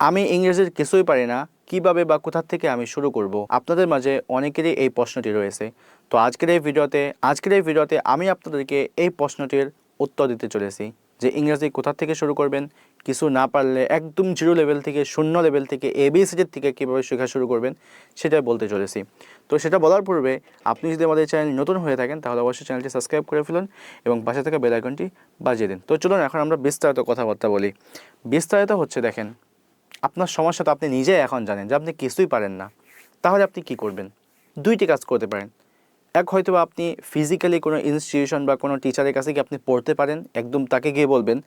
আমি ইংরেজির কিছুই পারি না, কীভাবে বা কোথা থেকে আমি শুরু করব? আপনাদের মাঝে অনেকেরই এই প্রশ্নটি রয়েছে। তো আজকের এই ভিডিওতে, আজকের এই ভিডিওতে আমি আপনাদেরকে এই প্রশ্নটির উত্তর দিতে চলেছি যে ইংরেজি কোথা থেকে শুরু করবেন, কিছু না পারলে একদম জিরো লেভেল থেকে, শূন্য লেভেল থেকে এবিসিডির থেকে কীভাবে শেখা শুরু করবেন সেটাই বলতে চলেছি। তো সেটা বলার পূর্বে আপনি যদি আমাদের চ্যানেল নতুন হয়ে থাকেন, তাহলে অবশ্যই চ্যানেলটি সাবস্ক্রাইব করে ফেলুন এবং পাশে থাকা বেল আইকনটি বাজিয়ে দিন। তো চলুন এখন আমরা বিস্তারিত কথাবার্তা বলি। বিস্তারিত হচ্ছে দেখেন আপনার সমস্যা তো আপনি নিজেই এখন জানেন যে আপনি কিছুই পারেন না। তাহলে আপনি কি করবেন? দুইটি কাজ করতে পারেন। এক হয়তো আপনি ফিজিক্যালি কোনো ইনস্টিটিউশন বা কোনো টিচারের কাছে গিয়ে আপনি পড়তে পারেন, একদম তাকে গিয়ে বলবেন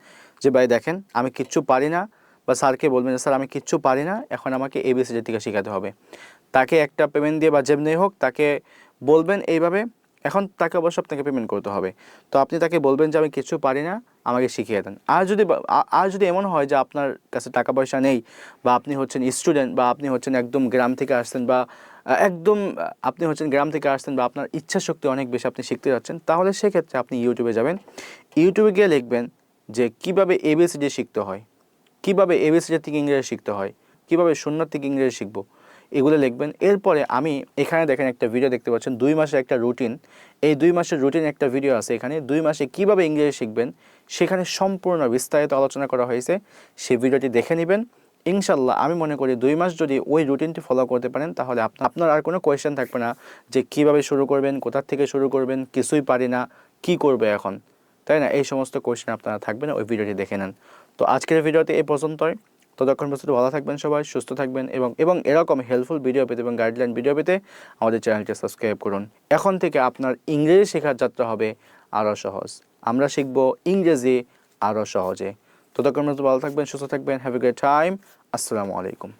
যে, ভাই দেখেন, আমি কিচ্ছু পারি না। বা স্যারকে বলবেন স্যার, আমি কিচ্ছু পারি না, এখন আমাকে এবিসিডি থেকে শেখাতে হবে। তাকে একটা পেমেন্ট দিয়ে বা যেমনি হোক তাকে বলবেন এইভাবে। এখন তাকে অবশ্য আপনাকে পেমেন্ট করতে হবে। তো আপনি তাকে বলবেন যে, আমি কিছু পারি না, আমাকে শিখিয়ে দেন। আর যদি আর যদি এমন হয় যে, আপনার কাছে টাকা পয়সা নেই বা আপনি হচ্ছেন স্টুডেন্ট বা আপনি হচ্ছেন একদম গ্রাম থেকে আসছেন বা একদম আপনি হচ্ছেন গ্রাম থেকে আসছেন বা আপনার ইচ্ছা শক্তি অনেক বেশি আপনি শিখতে যাচ্ছেন, তাহলে সেক্ষেত্রে আপনি ইউটিউবে যাবেন। ইউটিউবে গিয়ে লিখবেন যে, কীভাবে এবিসিডি শিখতে হয়? কীভাবে এবিসিডি থেকে ইংরেজি শিখতে হয়? কীভাবে শূন্য থেকে ইংরেজি শিখব? এগুলো লিখবেন। এরপরে আমি এখানে দেখেন একটা ভিডিও দেখতে পাচ্ছেন, দুই মাসের একটা রুটিন এই দুই মাসের রুটিন একটা ভিডিও আছে এখানে। দুই মাসে কীভাবে ইংরেজি শিখবেন, সেখানে সম্পূর্ণ বিস্তারিত আলোচনা করা হয়েছে। সেই ভিডিওটি দেখে নেবেন। ইনশাল্লাহ আমি মনে করি দুই মাস যদি ওই রুটিনটি ফলো করতে পারেন, তাহলে আপনা- আপনার আর কোনো কোয়েশ্চেন থাকবে না যে কীভাবে শুরু করবেন, কোথা থেকে শুরু করবেন, কিছুই পারি না, কি করবে এখন? তাই না? এই সমস্ত কোয়েশ্চেন আপনারা থাকবে না ওই ভিডিওটি দেখে নেন। তো আজকের ভিডিওতে এই পর্যন্তই। ততক্ষণ পর্যন্ত ভালো থাকবেন সবাই, সুস্থ থাকবেন এবং এবং এরকম হেল্পফুল ভিডিও পেতে এবং গাইডলাইন ভিডিও পেতে আমাদের চ্যানেলটি সাবস্ক্রাইব করুন। এখন থেকে আপনার ইংরেজি শেখার যাত্রা হবে আরও সহজ। আমরা শিখব ইংরেজি আরও সহজে। ততক্ষণ পর্যন্ত ভালো থাকবেন, সুস্থ থাকবেন হ্যাভ এ গ্রেট টাইম আসসালামু আলাইকুম।